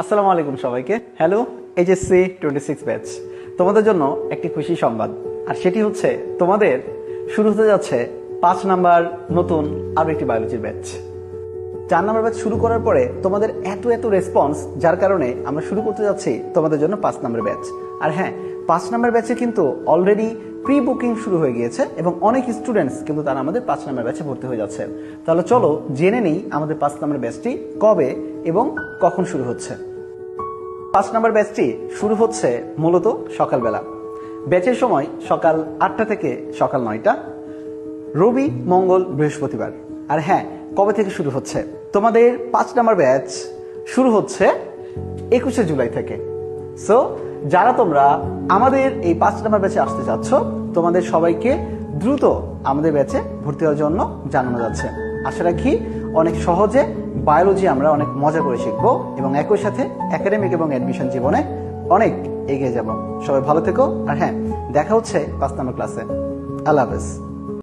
আসসালামু আলাইকুম সবাইকে। Hello HSC twenty six batch তোমাদের জন্য একটি খুশি সংবাদ। আর সেটি হচ্ছে, তোমাদের শুরু হতে যাচ্ছে পাঁচ নাম্বার নতুন আরও একটি বায়োলজির ব্যাচ চার নাম্বার ব্যাচ শুরু করার পরে তোমাদের এত এত রেসপন্স যার কারণে আমরা শুরু করতে যাচ্ছি তোমাদের জন্য পাঁচ নাম্বার ব্যাচ আর হ্যাঁ পাঁচ নাম্বার ব্যাচে কিন্তু অলরেডি প্রি বুকিং শুরু হয়ে গিয়েছে এবং অনেক স্টুডেন্টস কিন্তু তারা আমাদের পাঁচ নাম্বার ব্যাচে ভর্তি হয়ে যাচ্ছে। তাহলে চলো জেনে নেই আমাদের পাঁচ নাম্বার ব্যাচটি কবে এবং কখন শুরু হচ্ছে। পাঁচ নাম্বার ব্যাচটি শুরু হচ্ছে মূলত সকালবেলা। ব্যাচের সময় সকাল আটটা থেকে সকাল নয়টা, রবি, মঙ্গল, বৃহস্পতিবার। আর হ্যাঁ কবে থেকে শুরু হচ্ছে? তোমাদের পাঁচ নাম্বার ব্যাচ শুরু হচ্ছে একুশে জুলাই থেকে। সো যারা তোমরা আমাদের এই পাঁচ নাম্বার ব্যাচে আসতে চাচ্ছ তোমাদের সবাইকে দ্রুত আমাদের ব্যাচে ভর্তি হওয়ার জন্য জানানো যাচ্ছে। আশা রাখি অনেক সহজে বায়োলজি আমরা অনেক মজা করে শিখব এবং একই সাথে একাডেমিক এবং অ্যাডমিশন জীবনে অনেক এগিয়ে যাব। সবাই ভালো থেকো। আর হ্যাঁ দেখা হচ্ছে পাঁচ নম্বর ক্লাসে আল্লাহ হাফেজ।